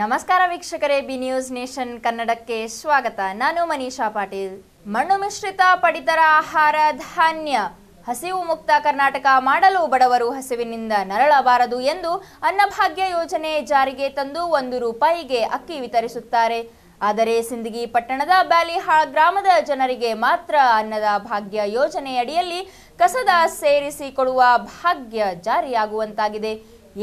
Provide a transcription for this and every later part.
ನಮಸ್ಕಾರ ವೀಕ್ಷಕರೇ, B news nation ಕನ್ನಡಕ್ಕೆ ಸ್ವಾಗತ. ನಾನು ಮನೀಷಾ ಪಾಟೀಲ್. ಮಣ್ಣು ಮಿಶ್ರಿತ ಪಡಿತರ ಆಹಾರ ಧಾನ್ಯ. ಹಸಿವು ಮುಕ್ತ ಕರ್ನಾಟಕ ಮಾಡಲು ಬಡವರು ಹಸಿವಿನಿಂದ ನರಳಬಾರದು ಎಂದು ಅನ್ನಭಾಗ್ಯ ಯೋಜನೆ ಜಾರಿಗೆ ತಂದು ಒಂದು ರೂಪಾಯಿಗೆ ಅಕ್ಕಿ ವಿತರಿಸುತ್ತಾರೆ. ಆದರೆ ಸಿಂದಗಿ ಪಟ್ಟಣದ ಬ್ಯಾಲಿಹಾಳ್ ಗ್ರಾಮದ ಜನರಿಗೆ ಮಾತ್ರ ಅನ್ನದ ಭಾಗ್ಯ ಯೋಜನೆಯಡಿಯಲ್ಲಿ ಕಸದ ಸೇರಿಸಿ ಕೊಡುವ ಭಾಗ್ಯ ಜಾರಿಯಾಗುವಂತಾಗಿದೆ.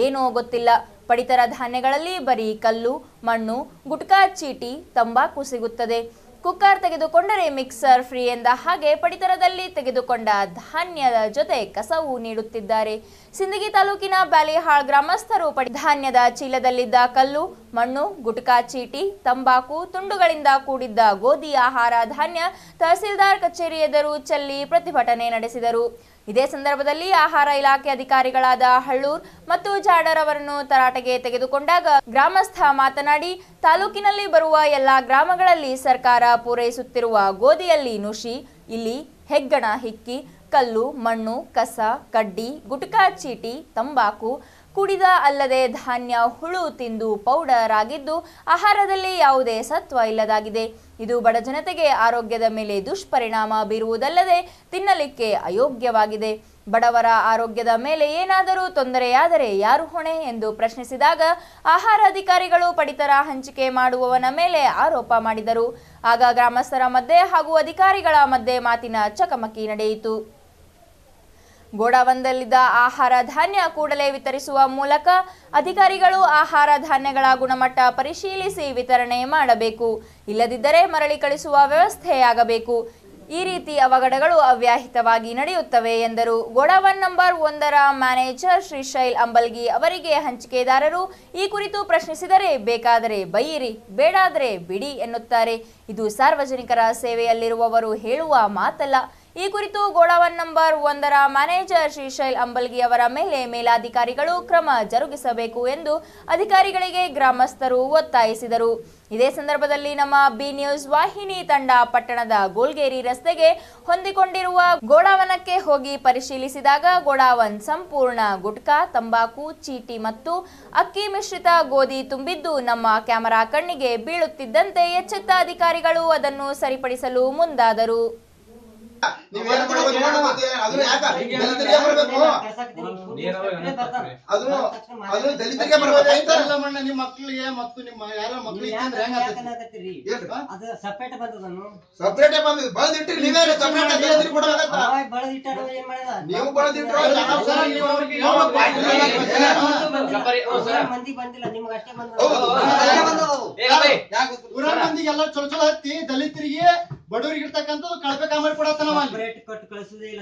ಏನೋ ಗೊತ್ತಿಲ್ಲ. ಪಡಿತರ ಧಾನ್ಯಗಳಲ್ಲಿ ಬರೀ ಕಲ್ಲು, ಮಣ್ಣು, ಗುಟ್ಕಾ, ಚೀಟಿ, ತಂಬಾಕು ಸಿಗುತ್ತದೆ. ಕುಕ್ಕರ್ ತೆಗೆದುಕೊಂಡರೆ ಮಿಕ್ಸರ್, ಫ್ರೀ ಎಂದ ಹಾಗೆ ಪಡಿತರದಲ್ಲಿ ತೆಗೆದುಕೊಂಡ ಧಾನ್ಯದ ಜೊತೆ ಕಸವು ನೀಡುತ್ತಿದ್ದಾರೆ. ಸಿಂದಗಿ ತಾಲೂಕಿನ ಬ್ಯಾಲಿಹಾಳ್ ಗ್ರಾಮಸ್ಥರು ಪಡಿ ಧಾನ್ಯದ ಚೀಲದಲ್ಲಿದ್ದ ಕಲ್ಲು ಮಣ್ಣು, ಗುಟ್ಕಾ ಚೀಟಿ, ತಂಬಾಕು, ತುಂಡುಗಳಿಂದ ಕೂಡಿದ್ದ ಗೋಧಿ ಆಹಾರ ಧಾನ್ಯ ತಹಸೀಲ್ದಾರ್ ಕಚೇರಿ ಎದುರು ಚೆಲ್ಲಿ ಪ್ರತಿಭಟನೆ ನಡೆಸಿದರು. ಇದೇ ಸಂದರ್ಭದಲ್ಲಿ ಆಹಾರ ಇಲಾಖೆ ಅಧಿಕಾರಿಗಳಾದ ಹಳ್ಳೂರ್ ಮತ್ತು ಜಾಡರ್ ಅವರನ್ನು ತರಾಟೆಗೆ ತೆಗೆದುಕೊಂಡಾಗ ಗ್ರಾಮಸ್ಥ ಮಾತನಾಡಿ, ತಾಲೂಕಿನಲ್ಲಿ ಬರುವ ಎಲ್ಲಾ ಗ್ರಾಮಗಳಲ್ಲಿ ಸರ್ಕಾರ ಪೂರೈಸುತ್ತಿರುವ ಗೋಧಿಯಲ್ಲಿ ನುಷಿ, ಇಲ್ಲಿ ಹೆಗ್ಗಣ ಹಿಕ್ಕಿ, ಕಲ್ಲು, ಮಣ್ಣು, ಕಸ, ಕಡ್ಡಿ, ಗುಟ್ಕಾ ಚೀಟಿ, ತಂಬಾಕು ಕುಡಿದ ಅಲ್ಲದೆ ಧಾನ್ಯ, ಹುಳು ತಿಂದು ಪೌಡರ್ ಆಗಿದ್ದು ಆಹಾರದಲ್ಲಿ ಯಾವುದೇ ಸತ್ವ ಇಲ್ಲದಾಗಿದೆ. ಇದು ಬಡ ಜನತೆಗೆ ಆರೋಗ್ಯದ ಮೇಲೆ ದುಷ್ಪರಿಣಾಮ ಬೀರುವುದಲ್ಲದೆ ತಿನ್ನಲಿಕ್ಕೆ ಅಯೋಗ್ಯವಾಗಿದೆ. ಬಡವರ ಆರೋಗ್ಯದ ಮೇಲೆ ಏನಾದರೂ ತೊಂದರೆಯಾದರೆ ಯಾರು ಹೊಣೆ ಎಂದು ಪ್ರಶ್ನಿಸಿದಾಗ ಆಹಾರ ಅಧಿಕಾರಿಗಳು ಪಡಿತರ ಹಂಚಿಕೆ ಮಾಡುವವನ ಮೇಲೆ ಆರೋಪ ಮಾಡಿದರು. ಆಗ ಗ್ರಾಮಸ್ಥರ ಮಧ್ಯೆ ಹಾಗೂ ಅಧಿಕಾರಿಗಳ ಮಧ್ಯೆ ಮಾತಿನ ಚಕಮಕಿ ನಡೆಯಿತು. ಗೋಡಾವನ್ದಲ್ಲಿದ್ದ ಆಹಾರ ಧಾನ್ಯ ಕೂಡಲೇ ವಿತರಿಸುವ ಮೂಲಕ ಅಧಿಕಾರಿಗಳು ಆಹಾರ ಧಾನ್ಯಗಳ ಗುಣಮಟ್ಟ ಪರಿಶೀಲಿಸಿ ವಿತರಣೆ ಮಾಡಬೇಕು. ಇಲ್ಲದಿದ್ದರೆ ಮರಳಿ ಕಳಿಸುವ ವ್ಯವಸ್ಥೆಯಾಗಬೇಕು. ಈ ರೀತಿ ಅವಘಡಗಳು ಅವ್ಯಾಹಿತವಾಗಿ ನಡೆಯುತ್ತವೆ ಎಂದರು. ಗೋಡಾವನ್ ನಂಬರ್ ಒಂದರ ಮ್ಯಾನೇಜರ್ ಶ್ರೀಶೈಲ್ ಅಂಬಲ್ಗಿ ಅವರಿಗೆ ಹಂಚಿಕೆದಾರರು ಈ ಕುರಿತು ಪ್ರಶ್ನಿಸಿದರೆ ಬೇಕಾದರೆ ಬೈಯಿರಿ, ಬೇಡಾದರೆ ಬಿಡಿ ಎನ್ನುತ್ತಾರೆ. ಇದು ಸಾರ್ವಜನಿಕರ ಸೇವೆಯಲ್ಲಿರುವವರು ಹೇಳುವ ಮಾತಲ್ಲ. ಈ ಕುರಿತು ಗೋಡಾವನ್ ನಂಬರ್ ಒಂದರ ಮ್ಯಾನೇಜರ್ ಶ್ರೀಶೈಲ್ ಅಂಬಲ್ಗಿ ಅವರ ಮೇಲೆ ಮೇಲಾಧಿಕಾರಿಗಳು ಕ್ರಮ ಜರುಗಿಸಬೇಕು ಎಂದು ಅಧಿಕಾರಿಗಳಿಗೆ ಗ್ರಾಮಸ್ಥರು ಒತ್ತಾಯಿಸಿದರು. ಇದೇ ಸಂದರ್ಭದಲ್ಲಿ ನಮ್ಮ ಬಿ ನ್ಯೂಸ್ ವಾಹಿನಿ ತಂಡ ಪಟ್ಟಣದ ಗೋಲ್ಗೇರಿ ರಸ್ತೆಗೆ ಹೊಂದಿಕೊಂಡಿರುವ ಗೋಡಾವನಕ್ಕೆ ಹೋಗಿ ಪರಿಶೀಲಿಸಿದಾಗ ಗೋಡಾವನ್ ಸಂಪೂರ್ಣ ಗುಟ್ಕಾ, ತಂಬಾಕು, ಚೀಟಿ ಮತ್ತು ಅಕ್ಕಿ ಮಿಶ್ರಿತ ಗೋಧಿ ತುಂಬಿದ್ದು ನಮ್ಮ ಕ್ಯಾಮೆರಾ ಕಣ್ಣಿಗೆ ಬೀಳುತ್ತಿದ್ದಂತೆ ಎಚ್ಚೆತ್ತ ಅಧಿಕಾರಿಗಳು ಅದನ್ನು ಸರಿಪಡಿಸಲು ಮುಂದಾದರು. ನೀವೇನ್ ನೋಡವ್ವ. ಅದನ್ನ ಯಾಕ? ದಲಿತರಿಗೆ ಬರ್ಬೇಕು. ಅದು ಅದು ದಲಿತರಿಗೆ ಬರ್ಬೇಕು. ಆಯ್ತಾ? ಎಲ್ಲ ಮಣ್ಣ ನಿಮ್ಮ ಮಕ್ಕಳಿಗೆ ಮತ್ತು ನಿಮ್ಮ ಯಾರ ಮಕ್ಕಳಿಗೆ ಅಂದ್ರೆ ಹೆಂಗ್ ಆಗ್ತೈತಿ? ಏನ್ರಿ? ಅದು ಸಪ್ರೇಟ್ ಬಂದದನು. ಸಪ್ರೇಟೇ ಬಂದಿದ್ ಬಂದಿಟ್ಟಿರಿ ನೀವೇ ಸಪ್ರೇಟ್ ಬಳದಿಟ್ಟಾರ ಏನ್ ಮಾಡ್ಯಾರ ಬಳದಿಟ್ರು ಮಂದಿ ಬಂದಿಲ್ಲ. ನಿಮ್ಗೆ ಅಷ್ಟೇ. ಬಂದ ಮಂದಿಗೆಲ್ಲ ಚೊಲ ಚೊಲ ಹತ್ತಿ ದಲಿತರಿಗೆ ಬಡವರಿಗೆ ಇರ್ತಕ್ಕಂಥದ್ದು ಕಳಪೆ ಕಾಮರಿ ಕೊಡತ್ತಾನವ ಅಲ್ಲಿ ಸಪ್ರೇಟ್ ಕಟ್ ಕಳಿಸುದೇ ಇಲ್ಲ?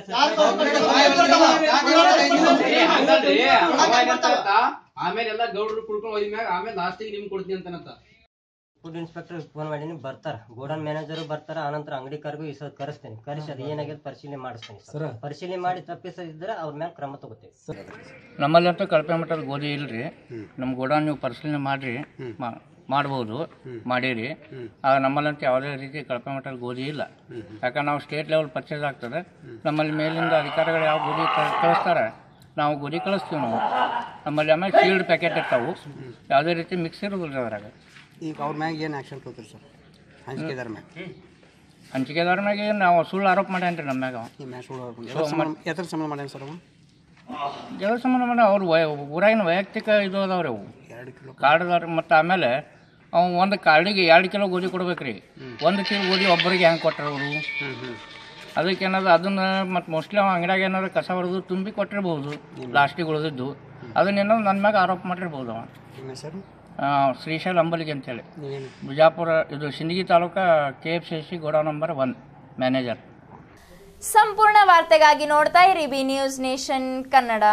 ಆಮೇಲೆ ಎಲ್ಲ ಗೌಡ್ರು ಕುಡ್ಕೊಂಡು ಹೋದ್ಮ್ಯಾಗ ಆಮೇಲೆ ಲಾಸ್ಟಿಗೆ ನಿಮ್ಗೆ ಕೊಡ್ತೀನಿ ಅಂತನಂತ ಫುಡ್ ಇನ್ಸ್ಪೆಕ್ಟರ್ ಫೋನ್ ಮಾಡಿನಿ ಬರ್ತಾರ ಗೋಡನ್ ಮ್ಯಾನೇಜರ್ ಬರ್ತಾರ ಆನಂತರ ಕರ್ಗು ಈ ಸಲ ಕರೆಸ್ತೇನೆ ಕರೆಸಿ ಅದು ಏನಾಗಿದೆ ಪರಿಶೀಲನೆ ಮಾಡಿಸ್ತೇನೆ ಸರ್ ಪರಿಶೀಲನೆ ಮಾಡಿ ತಪ್ಪಿಸದಿದ್ರೆ ಅವ್ರ ಮೇಲೆ ಕ್ರಮ ತಗೋತೇವೆ ನಮ್ಮಲ್ಲಿ ಅಂತ ಕಳಪೆ ಮಟ್ಟದ ಗೋಧಿ ಇಲ್ರಿ ನಮ್ಮ ಗೋಡನ್ ನೀವು ಪರಿಶೀಲನೆ ಮಾಡ್ರಿ ಮಾ- ಮಾಡ್ಬೋದು ಮಾಡೀರಿ. ಆಗ ನಮ್ಮಲ್ಲಂತೂ ಯಾವುದೇ ರೀತಿ ಕಳಪೆ ಮಟ್ಟದ ಗೋಧಿ ಇಲ್ಲ. ಯಾಕಂದ್ರೆ ನಾವು ಸ್ಟೇಟ್ ಲೆವೆಲ್ ಪರ್ಚೇಸ್ ಆಗ್ತದೆ. ನಮ್ಮಲ್ಲಿ ಮೇಲಿಂದ ಅಧಿಕಾರಿಗಳು ಯಾವ ಗೋಧಿ ಕಳಿಸ್ತಾರೆ ನಾವು ಗೋಧಿ ಕಳಿಸ್ತೀವಿ ನಾವು. ನಮ್ಮಲ್ಲಿ ಆಮೇಲೆ ಶೀಲ್ಡ್ ಪ್ಯಾಕೆಟ್ ಇರ್ತಾವೆ. ಯಾವುದೇ ರೀತಿ ಮಿಕ್ಸ್ ಇರೋದಿಲ್ಲ ಅದ್ರಾಗ. ಈಗ ಅವ್ರ ಮ್ಯಾಗ ಏನು ತಗೋತೀರಿ ಸರ್? ಹಂಚಿಕೆದಾರ ಮ್ಯಾಗ? ಹಂಚಿಕೆದಾರ ಮ್ಯಾಗೆ ನಾವು ಸುಳ್ಳು ಆರೋಪ ಮಾಡ್ಯಾನ್ರಿ ನಮ್ಮ ಮ್ಯಾಗ ಎದ್ರ ಸಂಬಂಧ ಮಾಡ್ಯಾನ ಸರ್ ಅವ? ದೇವ್ರ ಸಂಬಂಧ ಮಾಡಿ ಅವ್ರು ವಯ ಊರಾಗಿನ ವೈಯಕ್ತಿಕ ಇದು ಅದಾವ್ರಿ ಅವು. ಎರಡು ಕಿಲೋ ಮತ್ತು ಆಮೇಲೆ ಅವ್ನು ಒಂದು ಕಾರ್ಡಿಗೆ ಎರಡು ಕಿಲೋ ಗೋಧಿ ಕೊಡ್ಬೇಕ್ರಿ. ಒಂದು ಕಿಲೋ ಗೋಧಿ ಒಬ್ಬರಿಗೆ ಹೆಂಗೆ ಕೊಟ್ಟರು ಅವರು? ಅದಕ್ಕೆ ಏನಾದ್ರು ಅದನ್ನ ಮತ್ತು ಮೋಸ್ಟ್ಲಿ ಅವ ಅಂಗಡಿಯಾಗ ಏನಾದ್ರು ಕಸ ಹೊಡೆದು ತುಂಬಿ ಕೊಟ್ಟಿರ್ಬೋದು ಲಾಸ್ಟಿಗೆ ಉಳಿದಿದ್ದು ಅದನ್ನೇನೋ ನನ್ನ ಮ್ಯಾಗ ಆರೋಪ ಮಾಡಿರ್ಬೋದು ಅವ. ಶ್ರೀಶೈಲ್ ಅಂಬಲಿಗೆ ಅಂತೇಳಿ. ಬಿಜಾಪುರ ಇದು Sindagi taluka K F C C godown number one manager. ಸಂಪೂರ್ಣ ವಾರ್ತೆಗಾಗಿ ನೋಡ್ತಾ ಇರಿ ಬಿ ನ್ಯೂಸ್ ನೇಷನ್ ಕನ್ನಡ.